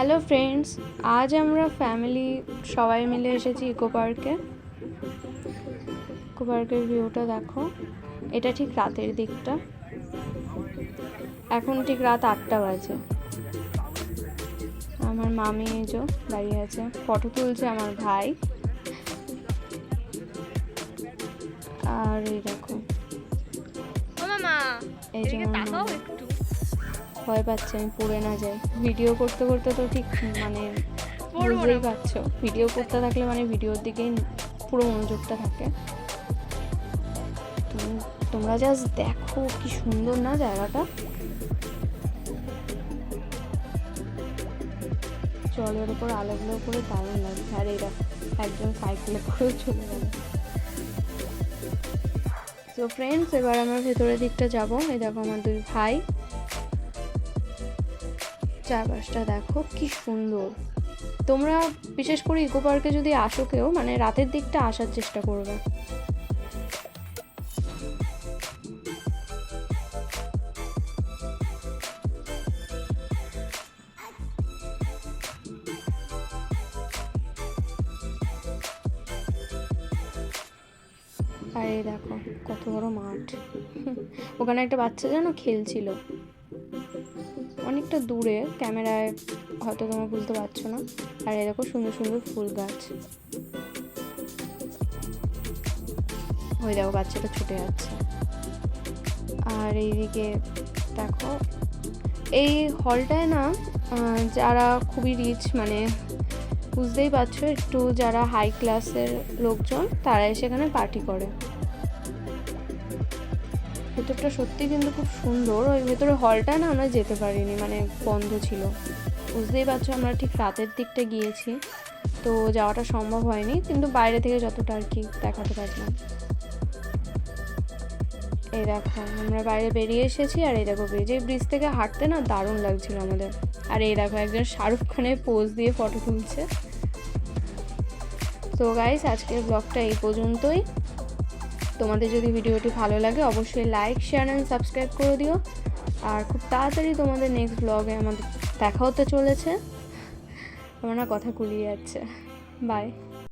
Hello friends আজ আমরা family সবাই মিলে এসেছি ইকো পার্কে ইকো পার্কের ভিউটা দেখো। এটা ঠিক রাতের দিকটা। এখন ঠিক রাত আটটা বাজে। আমার মামি যে দাঁড়িয়ে আছে। ফটো তুলছে আমার ভাই। আর এই দেখো। এই যে ভয় পাচ্ছে আমি পড়ে না যাই। ভিডিও করতে করতে তো ঠিক মানে। বুঝতেই পারছ। ভিডিও করতে থাকলে মানে ভিডিওর দিকেই পুরো মনোযোগটা থাকে। তোমরা জাস্ট দেখো কি সুন্দর না জায়গাটা। জলের উপর আলোগুলো করে দারুণ লাগছে। আর এরা একজন সাইকেলে করেও চলে গেল। তো ফ্রেন্ডস এবার আমরা ভেতরের দিকটা যাব। এই দেখো আমার দুই ভাই। চারপাশটা দেখো, কি সুন্দর। তোমরা বিশেষ করে ইকো পার্কে যদি আসো কেউ মানে রাতের দিকটা আসার চেষ্টা করবে। আর দেখো, কত বড় মাঠ। ওখানে একটা বাচ্চা যেন খেলছিল। অনেকটা দূরে, ক্যামেরায় হয়তো তোমরা বুঝতে পারছ না। আর দেখো সুন্দর সুন্দর ফুল গাছ। ওই দেখো বাচ্চাটা ছুটে যাচ্ছে। আর এইদিকে দেখো, এই হলটায় না যারা খুবই রিচ মানে বুঝতেই পারছ, একটু যারা হাই ক্লাসের লোকজন তারাই সেখানে পার্টি করে। ভেতরটা সত্যি কিন্তু খুব সুন্দর। ওই ভেতরে হলটা না আমরা যেতে পারিনি মানে বন্ধ ছিল। বুঝতেই পারছ আমরা ঠিক রাতের দিকটা গিয়েছি। তো যাওয়াটা সম্ভব হয়নি, কিন্তু বাইরে থেকে যতটা আর কি দেখাতে পারলাম। এই দেখো, আমরা বাইরে বেরিয়ে এসেছি আর এই দেখো ব্রিজ এই ব্রিজ থেকে হাঁটতে না দারুণ লাগছিল আমাদের। আর এই দেখো একজন শাহরুখ খানের পোজ দিয়ে ফটো তুলছে। তো গাইস আজকের ব্লগটা এই পর্যন্তই। তোমাদের যদি ভিডিওটি ভালো লাগে, অবশ্যই লাইক শেয়ার অ্যান্ড সাবস্ক্রাইব করে দিও। আর খুব তাড়াতাড়ি তোমাদের নেক্সট ব্লগে আমাদের দেখা হতে চলেছে। আমার না কথা কুলিয়ে যাচ্ছে। বাই